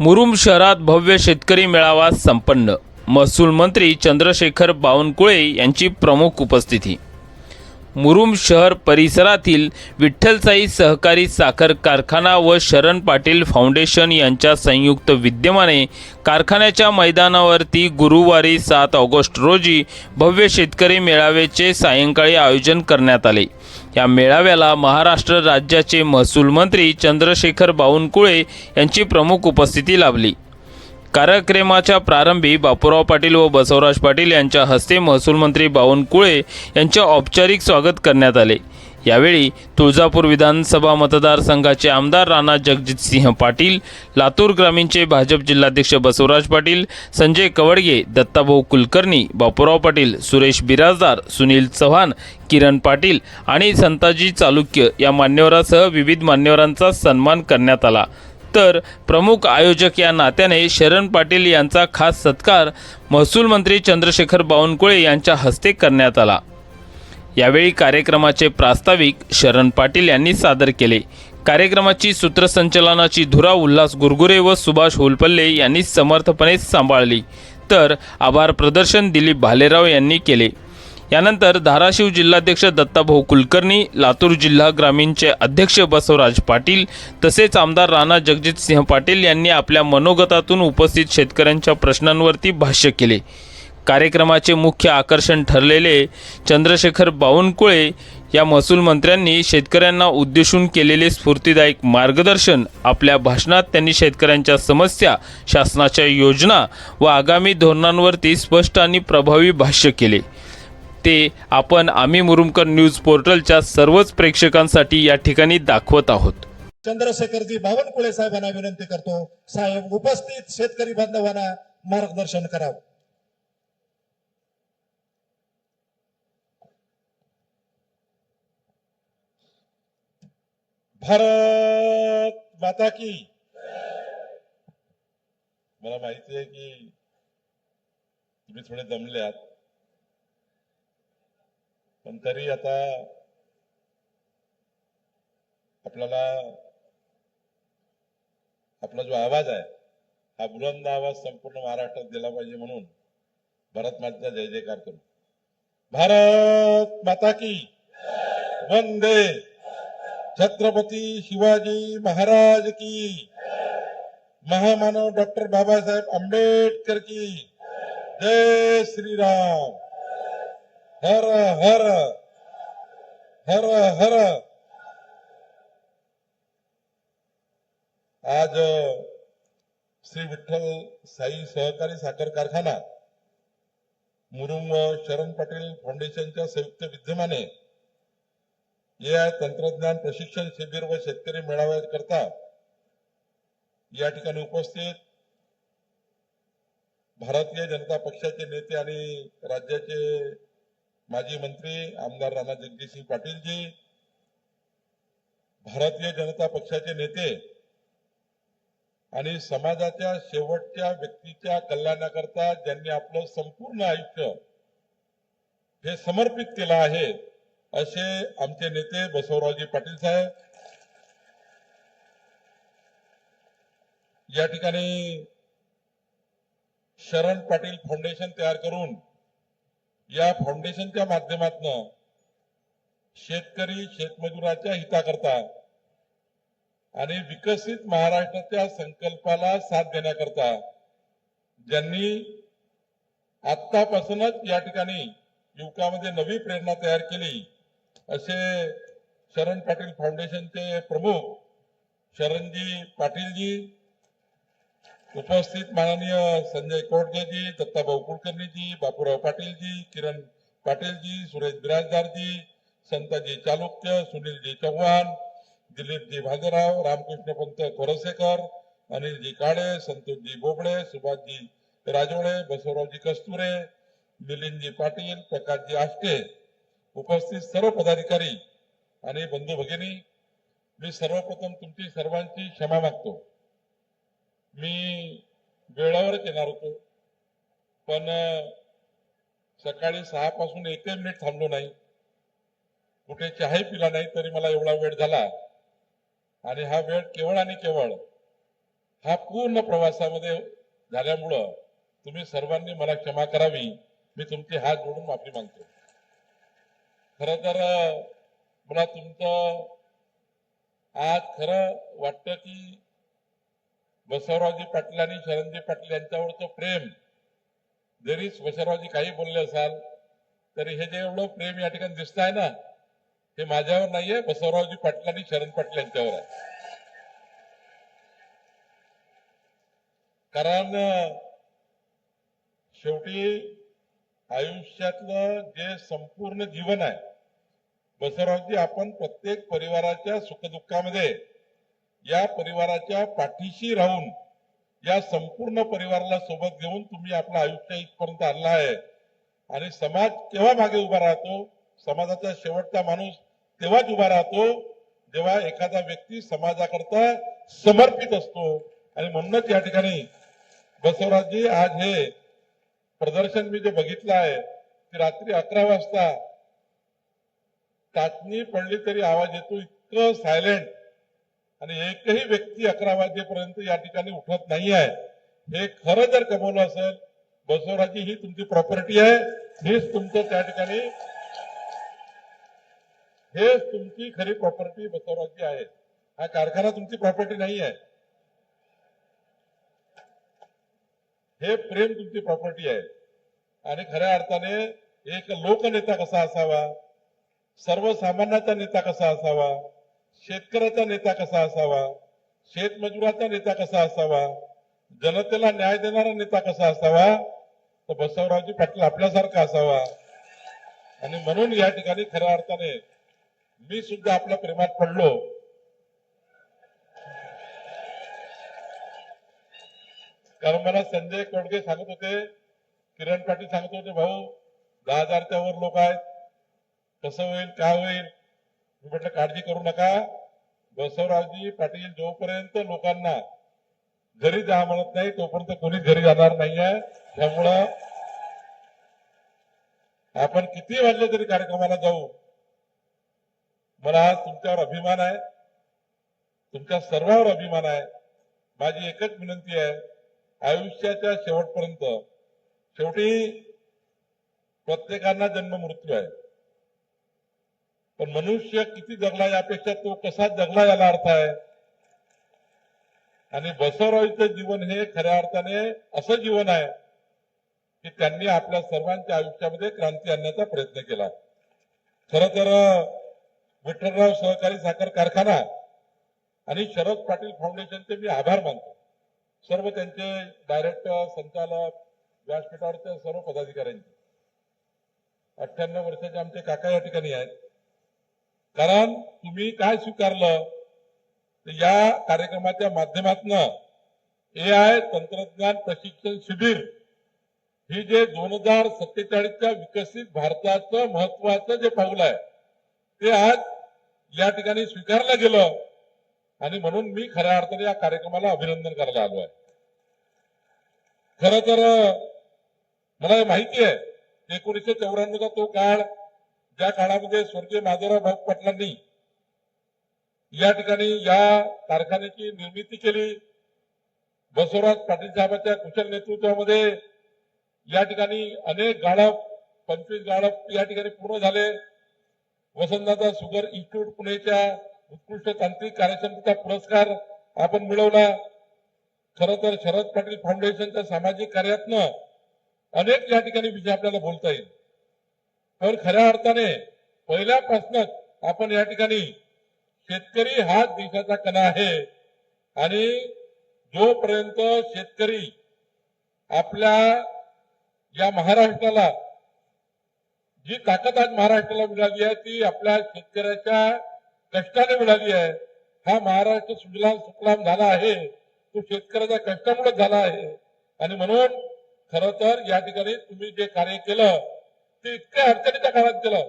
मुरुम शहरात भव्य शेतकरी मेळावा संपन्न. महसूल मंत्री चंद्रशेखर बावनकुळे यांची प्रमुख उपस्थिती. मुरुम शहर परिसरातील विठ्ठलसाई सहकारी साखर कारखाना व शरण पाटील फाउंडेशन यांच्या संयुक्त विद्यमाने कारखान्याच्या मैदानावरती गुरुवारी सात ऑगस्ट रोजी भव्य शेतकरी मेळाव्याचे सायंकाळी आयोजन करण्यात आले. या मेळाव्याला महाराष्ट्र राज्याचे महसूल मंत्री चंद्रशेखर बावनकुळे यांची प्रमुख उपस्थिती लाभली. कार्यक्रमाच्या प्रारंभी बापूराव पाटील व बसवराज पाटील यांच्या हस्ते महसूल मंत्री बावनकुळे यांचे औपचारिक स्वागत करण्यात आले. यावेळी तुळजापूर विधानसभा मतदारसंघाचे आमदार राणा जगजितसिंह पाटील लातूर ग्रामीणचे भाजप जिल्हाध्यक्ष बसवराज पाटील संजय कवडगे दत्ताभाऊ कुलकर्णी बापूराव पाटील सुरेश बिराजदार सुनील चव्हाण किरण पाटील आणि संताजी चालुक्य या मान्यवरासह विविध मान्यवरांचा सन्मान करण्यात आला. तर प्रमुख आयोजक या नात्याने शरण पाटील यांचा खास सत्कार महसूल मंत्री चंद्रशेखर बावनकुळे यांच्या हस्ते करण्यात आला. यावेळी कार्यक्रमाचे प्रास्ताविक शरण पाटील यांनी सादर केले. कार्यक्रमाची सूत्रसंचलनाची धुरा उल्हास गुरगुरे व सुभाष होलपल्ले यांनी समर्थपणे सांभाळली. तर आभार प्रदर्शन दिलीप भालेराव यांनी केले. यानंतर धाराशिव जिल्हाध्यक्ष दत्ताभाऊ कुलकर्णी लातूर जिल्हा ग्रामीणचे अध्यक्ष बसवराज पाटील तसेच आमदार राणा जगजितसिंह पाटील यांनी आपल्या मनोगतातून उपस्थित शेतकऱ्यांच्या प्रश्नांवरती भाष्य केले. कार्यक्रमाचे मुख्य आकर्षण ठरलेले चंद्रशेखर बावनकुळे या महसूल मंत्र्यांनी शेतकऱ्यांना उद्देशून केलेले स्फूर्तीदायक मार्गदर्शन आपल्या भाषणात त्यांनी शेतकऱ्यांच्या समस्या शासनाच्या योजना व आगामी धोरणांवरती स्पष्ट आणि प्रभावी भाष्य केले. ते आपण आम्ही मुरुमकर न्यूज पोर्टलच्या सर्वच प्रेक्षकांसाठी या ठिकाणी दाखवत आहोत. चंद्रशेखरजी बावनकुळे साहेबांना विनंती करतो साहेब उपस्थित शेतकरी बांधवांना मार्गदर्शन करावं. भारत माता की। मला माहिती आहे की तुम्ही थोडे दमल्यात पण तरी आता आपल्याला आपला जो आवाज आहे हा बुलंद आवाज संपूर्ण महाराष्ट्रात दिला पाहिजे म्हणून भारत मातेचा जय जयकार करू. भारत माता की. वंदे छत्रपती शिवाजी महाराज की महामानव डॉक्टर बाबासाहेब आंबेडकर की. जय श्रीराम. हर हर हर हर. आज श्री विठ्ठल साई सहकारी साखर कारखाना मुरुम शरण पाटील फाउंडेशनच्या संयुक्त विद्यमाने या तंत्रज्ञान प्रशिक्षण शिबिर व शेतकरी मेळाव्याकरता या ठिकाणी उपस्थित भारतीय जनता पक्षाचे नेते आणि राज्याचे माजी मंत्री आमदार राणा जगदीशसिंह पाटीलजी भारतीय जनता पक्षाचे नेते आणि समाजाच्या शेवटच्या व्यक्तीच्या कल्याणाकरता ज्यांनी आपलं संपूर्ण आयुष्य हे समर्पित केलं आहे असे आमचे नेते बसवरावजी पाटील साहेब या ठिकाणी शरण पाटील फाउंडेशन तयार करून या फाउंडेशनच्या माध्यमातून शेतकरी शेतमजुराच्या हिताकरता आणि विकसित महाराष्ट्राच्या संकल्पाला साथ देण्याकरता ज्यांनी आतापासूनच या ठिकाणी युवकामध्ये नवी प्रेरणा तयार केली असे शरण पाटील फाउंडेशनचे प्रमुख शरणजी पाटीलजी उपस्थित माननीय संजय कोटगेजी दत्ताभाऊ कुलकर्णीजी बापूराव पाटीलजी किरण पाटीलजी सुरेश बिराजदारजी संताजी चालुक्य सुनीलजी चव्हाण दिलीपजी भाजराव रामकृष्ण पंत खोरसेकर अनिलजी काळे संतोषजी बोबडे सुभाषजी राजोळे बसवरावजी कस्तुरे मिलिंदजी पाटील प्रकाशजी आष्टे उपस्थित सर्व पदाधिकारी आणि बंधू भगिनी मी सर्वप्रथम तुमची सर्वांची क्षमा मागतो. मी वेळावरच येणार होतो पण सकाळी सहा पासून एकही मिनिट थांबलो नाही. कुठे चहाही पिला नाही तरी मला एवढा वेळ झाला. आणि हा वेळ केवळ आणि केवळ हा पूर्ण प्रवासामध्ये झाल्यामुळं तुम्ही सर्वांनी मला क्षमा करावी. मी तुमचे हात जोडून माफी मागतो. खर तर मला तुमचं आज खरं वाटतं की बसवरावजी पाटील आणि शरणजी पाटील यांच्यावरचं प्रेम जरी बसवरावजी काही बोलले असाल तरी हे जे एवढं प्रेम या ठिकाणी दिसत आहे ना हे माझ्यावर नाहीये बसवरावजी पाटील आणि शरण पाटील यांच्यावर आहे. कारण शेवटी आयुष्यातलं जे संपूर्ण जीवन आहे बसवरावजी आपण प्रत्येक परिवाराच्या सुखदुःखामध्ये या परिवाराच्या पाठीशी राहून या संपूर्ण परिवाराला सोबत घेऊन तुम्ही आपलं आयुष्य इथपर्यंत आणलं आहे. आणि समाज केव्हा मागे उभा राहतो? समाजाचा शेवटचा माणूस तेव्हाच उभा राहतो जेव्हा एखादा व्यक्ती समाजाकरता समर्पित असतो. आणि म्हणूनच या ठिकाणी बसवराजजी आज हे प्रदर्शन मी जे बघितलं आहे ते रात्री अकरा वाजता टाचणी पडली तरी आवाज येतो इतकं सायलेंट आणि एकही व्यक्ती अकरा वाजेपर्यंत या ठिकाणी उठत नाही आहे. हे खरं जर कमवलं असेल बसवराची ही तुमची प्रॉपर्टी आहे हेच तुमचं त्या ठिकाणी हेच तुमची खरी प्रॉपर्टी बसवराची आहे. हा कारखाना तुमची प्रॉपर्टी नाही आहे हे प्रेम तुमची प्रॉपर्टी आहे. आणि खऱ्या अर्थाने एक लोकनेता कसा असावा? सर्वसामान्याचा नेता कसा असावा? शेतकऱ्याचा नेता कसा असावा? शेतमजुराचा नेता कसा असावा? जनतेला न्याय देणारा नेता कसा असावा? तर बसवरावजी पाटील आपल्यासारखा असावा. आणि म्हणून या ठिकाणी खऱ्या अर्थाने मी सुद्धा आपल्या प्रेमात पडलो. कारण मला संजय कोडगे सांगत होते किरण पाटील सांगत होते भाऊ दहा हजारच्या वर लोक आहेत. कसं होईल काय होईल? मी म्हटलं काळजी करू नका. बसवरावजी पाटील जोपर्यंत लोकांना घरी जा म्हणत नाही तोपर्यंत कोणी घरी जाणार नाहीये. त्यामुळं आपण किती वाजले तरी कार्यक्रमाला जाऊ. मला आज तुमच्यावर अभिमान आहे. तुमच्या सर्वांवर अभिमान आहे. माझी एकच विनंती आहे आयुष्याच्या शेवटपर्यंत शेवटी प्रत्येकांना जन्म मृत्यू आहे. पण मनुष्य किती जगला यापेक्षा तो कसा जगला याला अर्थ आहे? आणि बसवरावचं जीवन हे खऱ्या अर्थाने असं जीवन आहे की त्यांनी आपल्या सर्वांच्या आयुष्यामध्ये क्रांती आणण्याचा प्रयत्न केला. खर तर विठ्ठलराव सहकारी साखर कारखाना आणि शरद पाटील फाउंडेशनचे मी आभार मानतो. सर्व त्यांचे डायरेक्टर संचालक व्यासपीठावरच्या सर्व पदाधिकाऱ्यांचे. अठ्ठ्याण्णव वर्षाचे आमचे काका या ठिकाणी आहेत. कारण तुम्ही काय स्वीकारलं तर या कार्यक्रमाच्या माध्यमातून ए आय तंत्रज्ञान प्रशिक्षण शिबिर ही जे दोन हजार सत्तेचाळीसच्या विकसित भारताचं महत्वाचं जे पाऊल आहे ते आज या ठिकाणी स्वीकारलं गेलं. आणि म्हणून मी खऱ्या अर्थाने या कार्यक्रमाला अभिनंदन करायला आलो आहे. खर तर मला हे माहिती आहे एकोणीसशे चौऱ्याण्णवचा तो काळ ज्या काळामध्ये स्वर्गीय माधवराव भाऊ पाटलांनी या ठिकाणी या कारखान्याची निर्मिती केली. बसवराज पाटील साहेबांच्या कुशल नेतृत्वामध्ये या ठिकाणी अनेक गाळप पंचवीस गाळप या ठिकाणी पूर्ण झाले. वसंतदादा सुगर इन्स्टिट्यूट पुणेच्या उत्कृष्ट तांत्रिक कार्यक्षमतेचा पुरस्कार आपण मिळवला. खर तर शरद पाटील फाउंडेशनच्या सामाजिक कार्यातनं अनेक या ठिकाणी विजय आपल्याला बोलता येईल. पण खऱ्या अर्थाने पहिल्यापासूनच आपण या ठिकाणी शेतकरी हाच देशाचा कणा आहे. आणि जोपर्यंत शेतकरी आपल्या या महाराष्ट्राला जी ताकद आज महाराष्ट्राला मिळाली आहे ती आपल्या शेतकऱ्याच्या कष्टाने मिळाली आहे. हा महाराष्ट्र सुजलाम सुफलाम झाला आहे. तो शेतकऱ्याच्या कष्टामुळे झाला आहे. आणि म्हणून खर तर या ठिकाणी तुम्ही जे कार्य केलं ते इतक्या अडचणीच्या काळात केलं.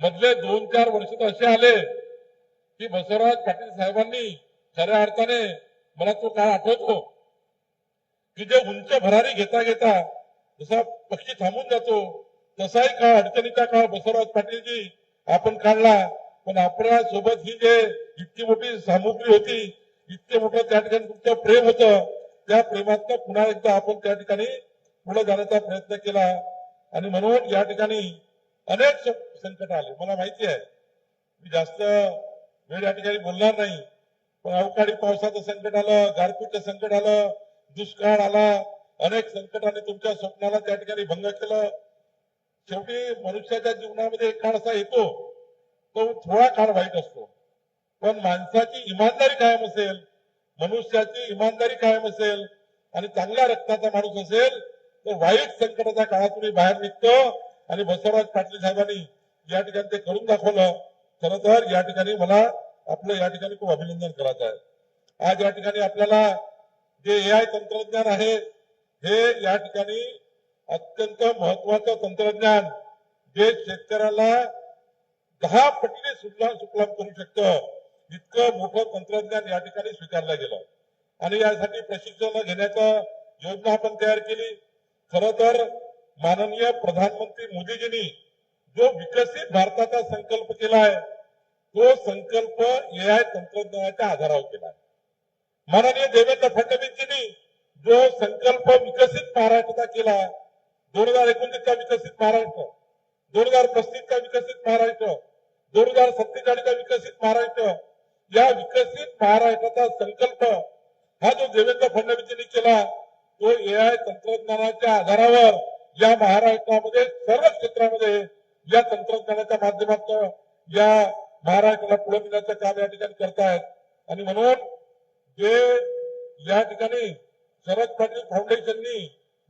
मधले दोन चार वर्ष तर असे आले की बसवराज पाटील साहेबांनी खऱ्या अर्थाने मला तो काळ आठवतो की जे उंच भरारी घेता घेता जसा पक्षी थांबून जातो तसाही काळ अडचणीचा काळ बसवराज पाटीलजी आपण काढला. पण आपल्यासोबत ही जे इतकी मोठी सामुग्री होती इतके मोठं त्या ठिकाणी तुमचं प्रेम होतं त्या प्रेमातनं पुन्हा एकदा आपण त्या ठिकाणी पुढे जाण्याचा प्रयत्न केला. आणि म्हणून या ठिकाणी अनेक संकट आले. मला माहिती आहे. मी जास्त वेळ या ठिकाणी बोलणार नाही. पण अवकाळी पावसाचं संकट आलं गारपीटचं संकट आलं दुष्काळ आला अनेक संकटाने तुमच्या स्वप्नाला त्या ठिकाणी भंग केलं. शेवटी मनुष्याच्या जीवनामध्ये एक काळ असा येतो तो थोडा काळ वाईट असतो. पण माणसाची इमानदारी कायम असेल मनुष्याची इमानदारी कायम असेल आणि चांगल्या रक्ताचा माणूस असेल तर वाईट संकटाच्या काळातून बाहेर निघतो आणि बसवराज पाटील साहेबांनी या ठिकाणी ते करून दाखवलं. खर तर या ठिकाणी मला आपलं या ठिकाणी खूप अभिनंदन करायचं आहे. आज या ठिकाणी आपल्याला जे ए आय तंत्रज्ञान आहे हे या ठिकाणी अत्यंत महत्वाचं तंत्रज्ञान जे शेतकऱ्याला दहा पटीने सुजलाम सुफलाम करू शकतं. इतकं मोठं तंत्रज्ञान या ठिकाणी स्वीकारलं गेलं. आणि यासाठी प्रशिक्षण घेण्याचा योजना आपण तयार केली. खर तर माननीय प्रधानमंत्री मोदीजींनी जो विकसित भारताचा संकल्प केला आहे तो संकल्प ए आय तंत्रज्ञानाच्या आधारावर केला माननीय देवेंद्र फडणवीसजींनी जो संकल्प विकसित महाराष्ट्राचा केला दोन हजार एकोणतीसचा विकसित महाराष्ट्र दोन हजार पस्तीसचा विकसित महाराष्ट्र दोन हजार सत्तेचाळीसचा विकसित महाराष्ट्र. या विकसित महाराष्ट्राचा संकल्प हा जो देवेंद्र फडणवीसजींनी केला तो ए आय तंत्रज्ञानाच्या आधारावर या महाराष्ट्रामध्ये सर्व क्षेत्रामध्ये या तंत्रज्ञानाच्या माध्यमातून या महाराष्ट्राला पुढे नेण्याचं काम या ठिकाणी करतायत. आणि म्हणून जे या ठिकाणी शरद पाटील फाउंडेशननी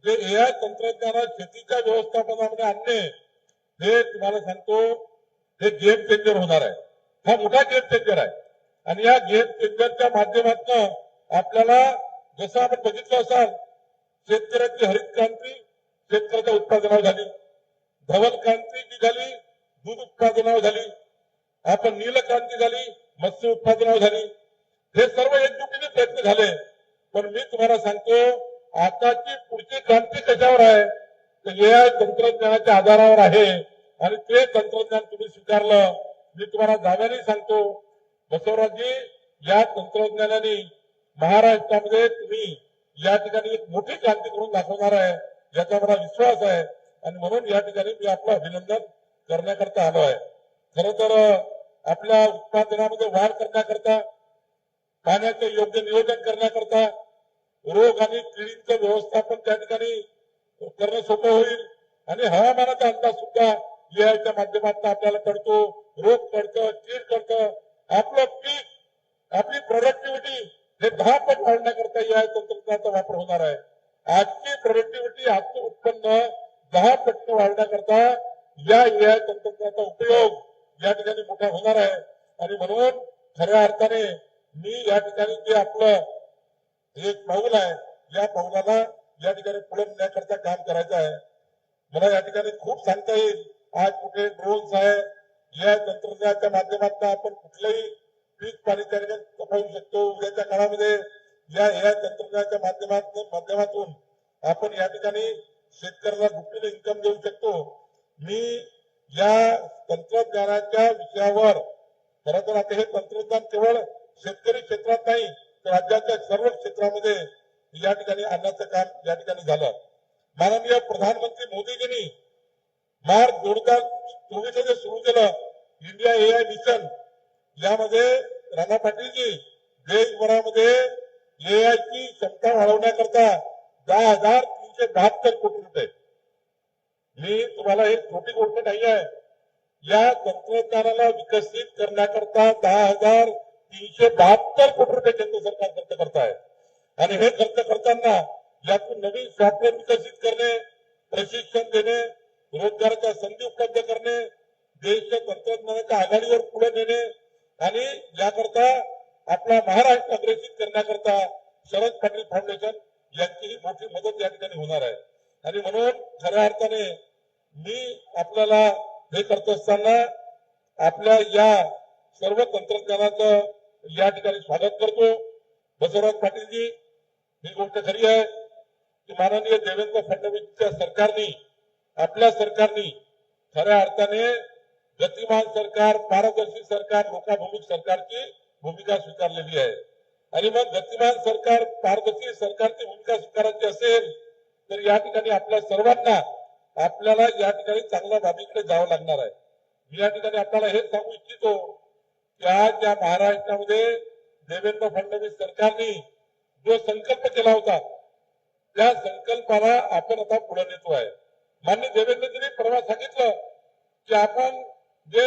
जे ए आय तंत्रज्ञानात शेतीच्या व्यवस्थापनामध्ये आणणे हे तुम्हाला सांगतो हे गेम चेंजर होणार आहे. हा मोठा गेम चेंजर आहे. आणि या गेम चेंजरच्या माध्यमातून आपल्याला जसं आपण बघितलं असाल शेतकऱ्याची हरित क्रांती शेतकऱ्याच्या उत्पादनावर झाली. धवल क्रांती जी झाली दूध उत्पादनावर झाली. आपण नील क्रांती झाली मत्स्य उत्पादनावर झाली. हे सर्व एकजुटीने प्रयत्न झाले. पण मी तुम्हाला सांगतो आताची पुढची क्रांती कशावर आहे? या तंत्रज्ञानाच्या आधारावर आहे आणि ते तंत्रज्ञान तुम्ही स्वीकारलं मी तुम्हाला जाण्याने सांगतो. बसवराजजी या तंत्रज्ञानाने महाराष्ट्रामध्ये तुम्ही या ठिकाणी एक मोठी क्रांती करून दाखवणार आहे याचा मला विश्वास आहे. आणि म्हणून या ठिकाणी मी आपलं अभिनंदन करण्याकरता आलो आहे. खर तर आपल्या उत्पादनामध्ये वाढ करण्याकरता पाण्याचं योग्य नियोजन करण्याकरता रोग आणि किडींचं व्यवस्थापन त्या ठिकाणी करणं सोपं होईल. आणि हवामानाचा अंदाज सुद्धा लिहायच्या माध्यमातून आपल्याला कळतो रोग कळतं कीड कळतं आपलं पीक आपली प्रोडक्टिव्हिटी हे दहा पट वाढण्याकरता या तंत्रज्ञानाचा वापर होणार आहे. आजची प्रोडक्टिव्हिटी आजचं उत्पन्न दहा पट वाढण्याकरता या एआय तंत्रज्ञानाचा उपयोग या ठिकाणी मोठा होणार आहे. आणि म्हणून खऱ्या अर्थाने मी या ठिकाणी जे आपलं एक पाऊल आहे या पाऊलाला या ठिकाणी पुढे नेण्याकरता काम करायचं आहे. मला या ठिकाणी खूप सांगता येईल. आज कुठे ड्रोन्स आहे या तंत्रज्ञानाच्या माध्यमातून आपण कुठलंही पीक पाणी त्या ठिकाणी तपासू शकतो. उद्याच्या काळामध्ये या या तंत्रज्ञानाच्या माध्यमातून माध्यमातून आपण या ठिकाणी शेतकऱ्याला गुप्तीने इन्कम देऊ शकतो. मी या तंत्रज्ञानाच्या विषयावर खरं तर आता हे तंत्रज्ञान केवळ शेतकरी क्षेत्रात नाही तर राज्याच्या सर्व क्षेत्रामध्ये या ठिकाणी आणण्याचं काम या ठिकाणी झालं. माननीय प्रधानमंत्री मोदीजींनी मार्च दोन हजार चोवीसमध्ये सुरू केलं इंडिया ए आय मिशन यामध्ये राणा पाटीलजी देशभरामध्ये ए आय ची क्षमता वाढवण्याकरता दहा हजार तीनशे बहात्तर कोटी रुपये. मी तुम्हाला एक छोटी गोष्ट नाही आहे. या तंत्रज्ञानाला विकसित करण्याकरता दहा हजार तीनशे बहात्तर कोटी रुपये केंद्र सरकार खर्च करत आहे आणि हे खर्च करताना यातून नवीन सॉफ्टवेअर विकसित करणे प्रशिक्षण देणे रोजगाराच्या संधी उपलब्ध करणे देश तंत्रज्ञानाच्या आघाडीवर पुढे नेणे आणि याकरता आपला महाराष्ट्र अग्रेसित करण्याकरता शरद पाटील फाउंडेशन यांचीही मोठी मदत या ठिकाणी होणार आहे. आणि म्हणून खऱ्या अर्थाने मी आपल्याला हे करत असताना आपल्या या सर्व तंत्रज्ञानाचं या ठिकाणी स्वागत करतो. बसवराज पाटीलजी ही गोष्ट खरी आहे की माननीय देवेंद्र फडणवीसच्या सरकारनी आपल्या सरकारनी खऱ्या अर्थाने गतिमान सरकार पारदर्शी सरकार लोकाभिमुख सरकारची भूमिका स्वीकारलेली आहे. आणि मग गतिमान सरकार पारदर्शी सरकारची भूमिका स्वीकारायची असेल तर या ठिकाणी आपल्या सर्वांना आपल्याला या ठिकाणी चांगल्या बाबीकडे जावं लागणार आहे. मी या ठिकाणी आपल्याला हे सांगू इच्छितो की आज या महाराष्ट्रामध्ये देवेंद्र फडणवीस सरकारने जो संकल्प केला होता त्या संकल्पाला आपण आता पुढे नेतो आहे. मान्य देवेंद्रजींनी परवा सांगितलं की आपण जे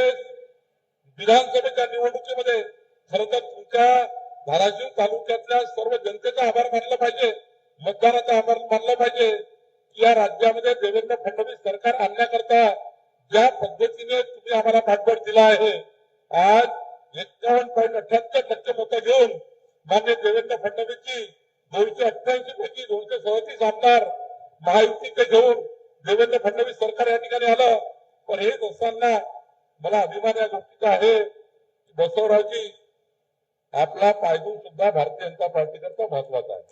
विधानसभेच्या निवडणुकीमध्ये खर तर तुमच्या धाराशिव तालुक्यातल्या सर्व जनतेचा आभार मानला पाहिजे मतदाराचा आभार मानला पाहिजे की या राज्यामध्ये देवेंद्र फडणवीस सरकार आणण्याकरता ज्या पद्धतीने तुम्ही आम्हाला पाठबळ दिला आहे. आज एक्कावन्न पॉईंट अठ्याहत्तर टक्के मतं घेऊन मान्य देवेंद्र फडणवीसची दोनशे अठ्ठ्याऐंशी पैकी दोनशे सदतीस आमदार महायुतीचे घेऊन देवेंद्र फडणवीस सरकार या ठिकाणी आलं. पण हेच असताना मला अभिमान या गोष्टीचा आहे बसवरावजी आपला पायदून सुद्धा भारतीय जनता पार्टीकरता महत्त्वाचा आहे.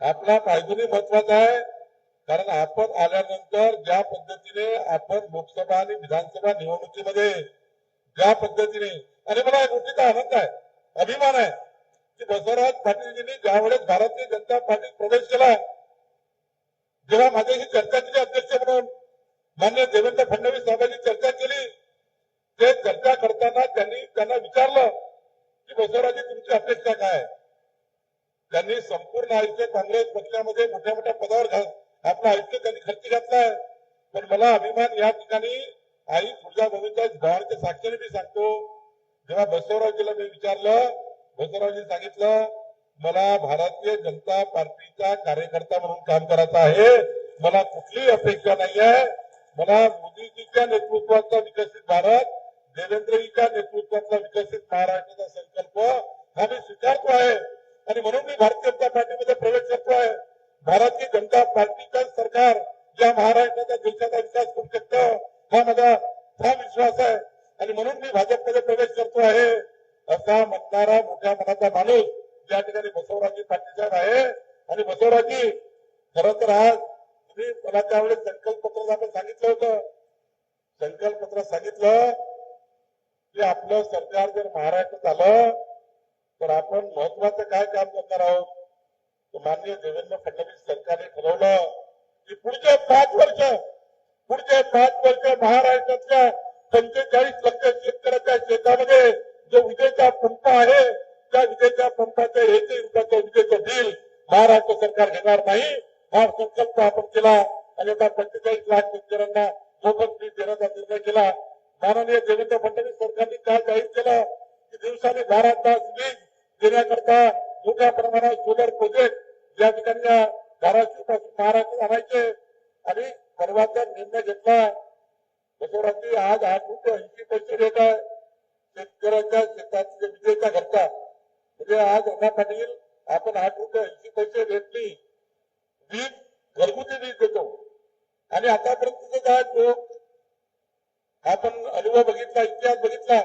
आपला पायदूनही महत्त्वाचा आहे. कारण आपण आल्यानंतर ज्या पद्धतीने आपण लोकसभा आणि विधानसभा निवडणुकीमध्ये ज्या पद्धतीने. आणि मला या गोष्टीचा आनंद आहे अभिमान आहे की बसवराज पाटीलजींनी ज्यावेळेस भारतीय जनता पार्टीत प्रवेश केला जेव्हा माझ्याशी चर्चा केली अध्यक्ष म्हणून मान्य देवेंद्र फडणवीस साहेबांनी चर्चा केली ते चर्चा करताना त्यांनी त्यांना विचारलं की बसवराजी तुमची अपेक्षा काय त्यांनी संपूर्ण आयुष्य काँग्रेस पक्षामध्ये मोठ्या मोठ्या पदावर आपलं आयुष्य त्यांनी खर्च घातलाय. पण मला अभिमान या ठिकाणी आई तुळजा भविष्यात भावाच्या साक्षीने मी सांगतो. जेव्हा बसवरावजीला मी विचारलं बसवरावजी सांगितलं मला भारतीय जनता पार्टीचा कार्यकर्ता म्हणून काम करायचं आहे. मला कुठलीही अपेक्षा नाही आहे मला मोदीजीच्या नेतृत्वाचा विकसित भारत देवेंद्रजीच्या नेतृत्वाचा विकसित महाराष्ट्राचा संकल्प हा मी स्वीकारतो आहे. आणि म्हणून मी भारतीय जनता पार्टीमध्ये प्रवेश करतो आहे भारतीय जनता पार्टीचं सरकार या महाराष्ट्राच्या देशाचा विकास करू शकतं. हा माझा ठाम विश्वास आहे. आणि म्हणून मी भाजपमध्ये प्रवेश करतो आहे. असा म्हणणारा मोठ्या मनाचा माणूस ज्या ठिकाणी बसवराजी पाटील साहेब आहे. आणि बसवराजी खरं तर आज तुम्ही मला त्यावेळेस संकल्पपत्रात आपण सांगितलं होतं. संकल्पपत्रात सांगितलं की आपलं सरकार जर महाराष्ट्रात आलं तर आपण महत्वाचं काय काम करणार आहोत? माननीय देवेंद्र फडणवीस सरकारने ठरवलं की पुढचे पाच वर्ष पुढच्या पाच वर्ष महाराष्ट्रातल्या पंचेचाळीस लक्ष शेतकऱ्याच्या शेतामध्ये जो विजेचा पंप आहे त्या विजेच्या पंपाच्या एकही रुपयाचं विजेचं बिल महाराष्ट्र सरकार घेणार नाही. हा संकल्प आपण केला आणि आता पंचेचाळीस लाख शेतकऱ्यांना मोफत बिल देण्याचा निर्णय केला. माननीय देवेंद्र फडणवीस सरकारने काल जाहीर केलं की दिवसाने बारा तास वीज देण्याकरता मोठ्या प्रमाणात सोलर प्रोजेक्ट या ठिकाणी धाराशिवपासून महाराष्ट्र आणायचे. आणि परवाचा निर्णय घेतला. बसवराजी आज आठ रुपये ऐंशी पैसे देत आहे शेतकऱ्यांच्या शेताच्या विजेचा घरचा म्हणजे आज अण्णा पाटील आपण आठ रुपये ऐंशी पैसे रेटनी वीज घरगुती वीज देतो. आणि आतापर्यंत काय लोक आपण अनुभव बघितला इतिहास बघितला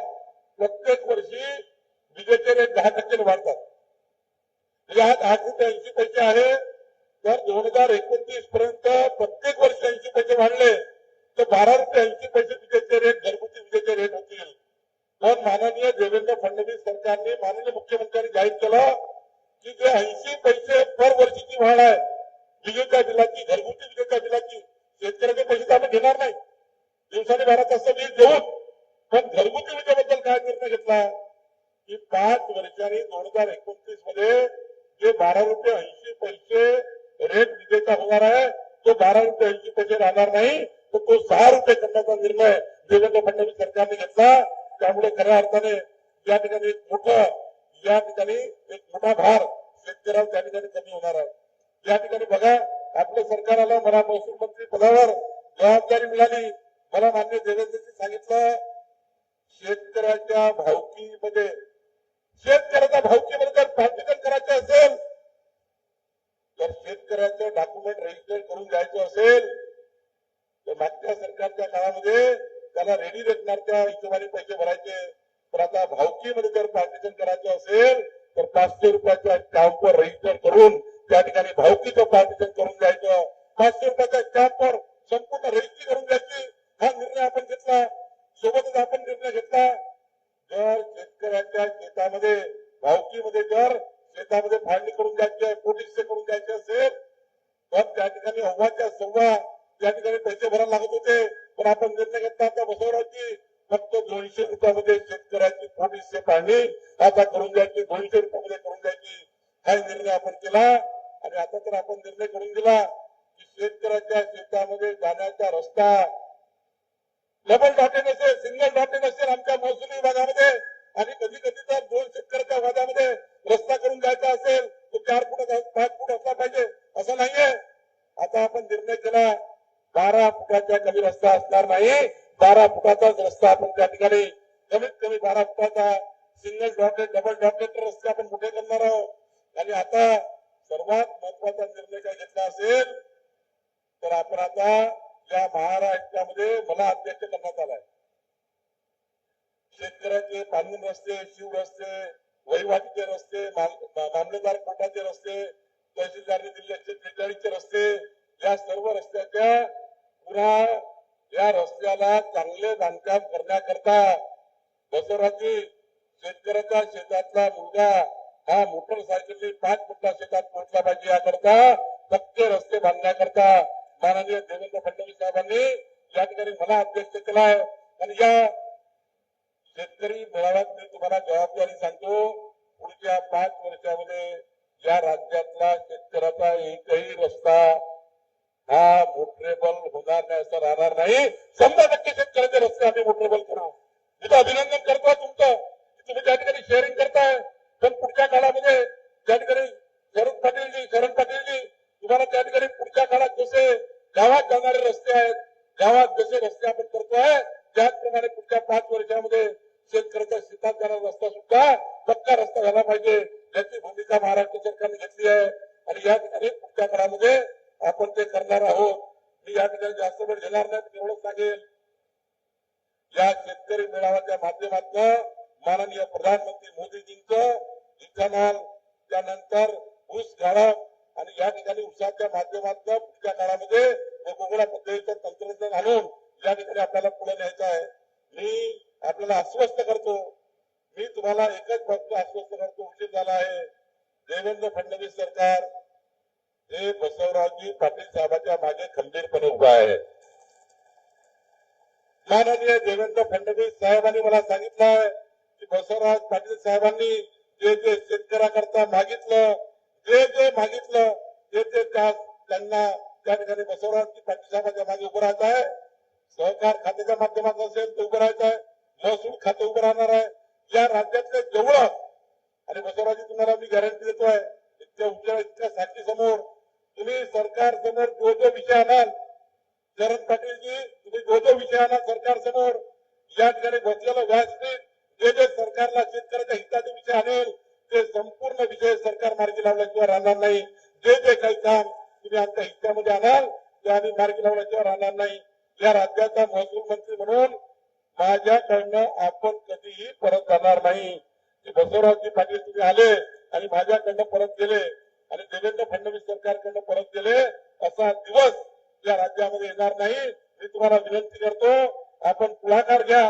प्रत्येक वर्षी विजेचे रेट दहा टक्के वाढतात. म्हणजे आज आठ रुपये ऐंशी पैसे आहे. तर दोन हज़ार एकोणतीस पर्यंत प्रत्येक वर्षी ऐंशी पैसे वाढले, तर बारा रुपये ऐंशी पैसे विजेचे रेट घरगुती विजेचे रेट होतील. पण माननीय देवेंद्र फडणवीस सरकारने, माननीय मुख्यमंत्र्यांनी जाहीर केलं की जे ऐंशी पैसे पर वर्षीची वाढ आहे, विजेच्या बिलाची, घरगुती विजेच्या बिलाची, शेतकऱ्याचे पैसे तर आपण घेणार नाही. दिवसाने बारा तास वीज देऊन, पण घरगुती विजेबद्दल काय निर्णय घेतला? की पाच वर्षांनी दोन हज़ार एकोणतीस मध्ये जे बारा रुपये ऐंशी पैसे रेट विजेचा होणार आहे तो बारा रुपये ऐंशी पैसे नाही तर तो सहा रुपये करण्याचा निर्णय देवेंद्र फडणवीस सरकारने घेतला त्यामुळे खऱ्या अर्थाने या ठिकाणी एक मोठं या ठिकाणी एक मोठा भार शेतकऱ्याला त्या ठिकाणी कमी होणार आहे या ठिकाणी बघा आपलं सरकार आलं, मला महसूल मंत्री पदावर जबाबदारी मिळाली, मला मान्य देवेंद्रजी सांगितलं, शेतकऱ्याच्या भावकीमध्ये शेतकऱ्याच्या भावकीमध्ये जर प्राधिकरण करायचं असेल तर शेतकऱ्याचं डॉक्युमेंट रजिस्टर करून द्यायचं असेल। तर मागच्या सरकारच्या काळामध्ये त्याला रेडी रेटणारच्या हिशोबाने पैसे भरायचे. तर आता भावकीमध्ये जर पार्टिशन करायचं असेल, तर पाचशे रुपयाच्या स्टॅम्पवर रजिस्टर करून त्या ठिकाणी भावकीचं पार्टिशन करून द्यायचं पाचशे रुपयाच्या स्टॅम्पवर संपूर्ण रजिस्ट्री करून द्यायची हा निर्णय आपण घेतला. सोबतच आपण निर्णय घेतला. जर शेतकऱ्याच्या शेतामध्ये, भावकीमध्ये जर शेतामध्ये फाळणी करून द्यायची आहे पोटीसे करून द्यायचे असेल तर त्या ठिकाणी अव्वाच्या सव्वा त्या ठिकाणी पैसे भरायला लागत होते. पण आपण निर्णय घेतला आता बसवराची फक्त दोनशे रुपयामध्ये शेतकऱ्याची पोटीसे पाहणी आता करून द्यायची दोनशे रुपयामध्ये करून द्यायची. हा निर्णय आपण केला. आणि आता तर आपण निर्णय करून दिला की शेतकऱ्याच्या शेतामध्ये जाण्याचा रस्ता. डबल डाटे नसेल सिंगल डॉटे नसेल आमच्या महसूल विभागामध्ये. आणि कधी कधी तर दोन शेतकऱ्याच्या वादामध्ये रस्ता करून जायचा असेल तर चार फुट पाच फूट असला पाहिजे असं नाहीये. आता आपण निर्णय केला बारा फुटाच्या कमी रस्ता असणार नाही. बारा फुटाचाच रस्ता आपण त्या ठिकाणी कमीत कमी बारा फुटाचा सिंगल डॉटेड डबल डॉटेड रस्ते आपण कुठे करणार आहोत? आणि आता सर्वात महत्त्वाचा निर्णय काय घेतला असेल तर आपण आता या महाराष्ट्रामध्ये मला अध्यक्ष करण्यात आलाय. शेतकऱ्याचे बांधून रस्ते शिव रस्ते वहिवाटीचे रस्ते मामलेदार कोटाचे रस्ते तहसीलदारने दिलेले एकशे त्रेचाळीसचे रस्ते या सर्व रस्त्याच्या पुन्हा या रस्त्याला चांगले बांधकाम करण्याकरता बसवराजी शेतकऱ्याच्या शेतातला मुलगा हा मोटरसायकलने पाच फुटला शेतात पोहोचला पाहिजे. याकरता पक्के रस्ते बांधण्याकरता माननीय देवेंद्र फडणवीस साहेबांनी या ठिकाणी मला अध्यक्ष केलाय. आणि या शेतकरी मेळाव्यात मी तुम्हाला जबाबदारी सांगतो पुढच्या पाच वर्षामध्ये या राज्यातला शेतकऱ्याचा एकही रस्ता हा मोटरेबल होणार नाही असं राहणार नाही. शंभर टक्के शेतकऱ्याचे रस्ते आम्ही मोटरेबल करू. मी अभिनंदन करतो तुमचं की तुम्ही त्या ठिकाणी शेअरिंग करताय पण पुढच्या काळामध्ये त्या ठिकाणी शरद पाटीलजी शरद पाटीलजी तुम्हाला त्या ठिकाणी पुढच्या काळात जसे गावात जाणारे रस्ते आहेत गावात जसे रस्ते आपण करतोय त्याचप्रमाणे पुढच्या पाच वर्षामध्ये शेतकऱ्याच्या शेतात जाणारा रस्ता सुद्धा पक्का रस्ता झाला पाहिजे याची भूमिका महाराष्ट्र सरकारने घेतली आहे आणि या ठिकाणी पुढच्या काळामध्ये आपण ते करणार आहोत मी या ठिकाणी जास्त वेळ सांगेल या शेतकरी मेळाव्याच्या माध्यमातून माननीय प्रधानमंत्री मोदीजींचं इथेनॉल त्यानंतर ऊस गाळप आणि या ठिकाणी ऊसाच्या माध्यमातून पुढच्या काळामध्ये वेगवेगळ्या पद्धतीचं तंत्रज्ञान आणून या ठिकाणी आपल्याला पुढे न्यायचं आहे. मी आपल्याला आश्वस्त करतो. मी तुम्हाला एकच बाबतीत आश्वस्त करतो उशीर झाला आहे. देवेंद्र फडणवीस सरकार हे बसवरावजी पाटील साहेबांच्या मागे खंबीरपणे उभा आहे. माननीय देवेंद्र फडणवीस साहेबांनी मला सांगितलं की बसवराज पाटील साहेबांनी जे जे शेतकऱ्याकरता मागितलं जे जे मागितलं ते ते त्यांना त्या ठिकाणी बसवराज पाटील साहेबांच्या मागे उभं राहत आहे. सहकार खात्याच्या माध्यमातून असेल ते उभं राहायचं आहे. महसूल खाते उभं राहणार आहे. या राज्यातले जेवढं आणि बसवराजी तुम्हाला मी गॅरंटी देतोय इतक्या उच्च इतक्या साक्षी समोर तुम्ही सरकार समोर जो जो विषय आणाल शरद पाटीलजी तुम्ही जो जो विषयाला सरकार समोर या ठिकाणी बसलेलं व्यासपीठ जे जे सरकारला शेतकऱ्याच्या हिताचे विषय आणेल ते संपूर्ण विषय सरकार मार्गी लावल्याशिवाय राहणार नाही. जे जे काही काम तुम्ही आमच्या हितामध्ये आणाल ते आम्ही मार्गी लावल्याशिवाय राहणार नाही. या राज्याचा महसूल मंत्री म्हणून माझ्याकडनं आपण कधीही परत जाणार नाही. बसवरावजी पाटील तुम्ही आले आणि माझ्याकडनं परत गेले आणि देवेंद्र फडणवीस सरकारकडनं परत गेले असा दिवस या राज्यामध्ये येणार नाही. मी तुम्हाला विनंती करतो आपण पुढाकार घ्या.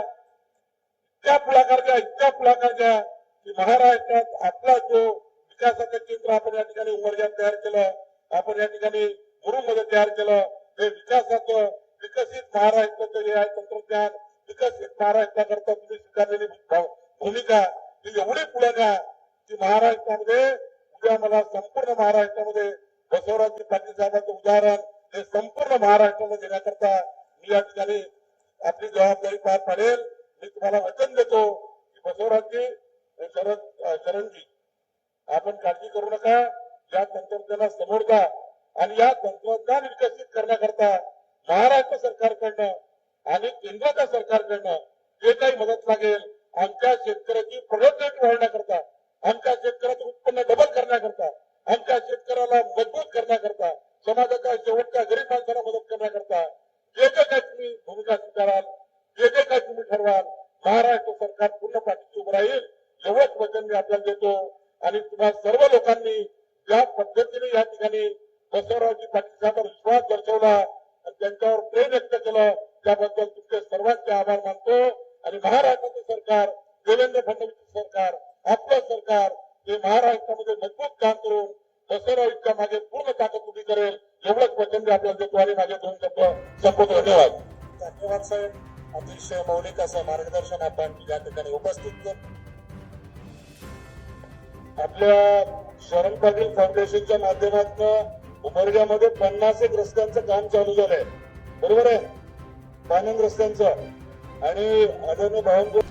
इतक्या पुढाकार घ्या इतक्या पुढाकार घ्या की महाराष्ट्रात आपला जो विकासाचं चित्र आपण या ठिकाणी उमरग्यात तयार केलं आपण या ठिकाणी गुरुमध्ये तयार केलं हे विकासाचं विकसित महाराष्ट्राचं हे आहे तंत्रज्ञान. विकसित महाराष्ट्राकरता तुम्ही स्वीकारलेली भूमिका ही एवढी पुढे घ्या की महाराष्ट्रामध्ये उद्या मला संपूर्ण महाराष्ट्रामध्ये बसवराजी पाटील साहेबांचं उदाहरण हे संपूर्ण महाराष्ट्राला देण्याकरता मी या ठिकाणी आपली जबाबदारी पार पाडेल. मी तुम्हाला वचन देतो की बसवराजजी शरद शरणजी आपण काळजी करू नका. या तंत्रज्ञाना समोर जा आणि या तंत्रज्ञान विकसित करण्याकरता महाराष्ट्र सरकारकडनं आणि केंद्राच्या सरकारकडनं जे काही मदत लागेल आमच्या शेतकऱ्याची प्रोडक्टिव्हिटी वाढवण्याकरता आमच्या शेतकऱ्याचं उत्पन्न डबल करण्याकरता आमच्या शेतकऱ्याला मजबूत करण्याकरता समाजाच्या शेवटच्या गरीब माणसाला मदत करण्याकरता जे जे काय तुम्ही भूमिका स्वीकाराल जे जे काही तुम्ही ठरवाल महाराष्ट्र सरकार पूर्ण पाठीशी उभं राहील एवढंच वचन मी आपल्याला देतो. आणि तुम्हा सर्व लोकांनी ज्या पद्धतीने या ठिकाणी बसवरावजी पाटील साहेबांवर विश्वास दर्शवला आणि त्यांच्यावर प्रेम व्यक्त केलं त्याबद्दल तुमचे सर्वांचे आभार मानतो. आणि महाराष्ट्राचं सरकार देवेंद्र फडणवीस सरकार आपलं सरकार हे महाराष्ट्रामध्ये मजबूत काम करून बसवराजीच्या मागे पूर्ण ताकद उभी करेल. एवढंच वचन मी आपल्याला देतो आणि माझे दोन शब्द संपवतो धन्यवाद. धन्यवाद साहेब. अतिशय मौलिक असं मार्गदर्शन आपण या ठिकाणी उपस्थित केलं. आपल्या शरण पाटील फाउंडेशनच्या माध्यमातून उमरग्यामध्ये पन्नास एक रस्त्यांचं काम चालू झालंय. बरोबर आहे? पानंद रस्त्यांचं. आणि आदरणीय बावनकुळे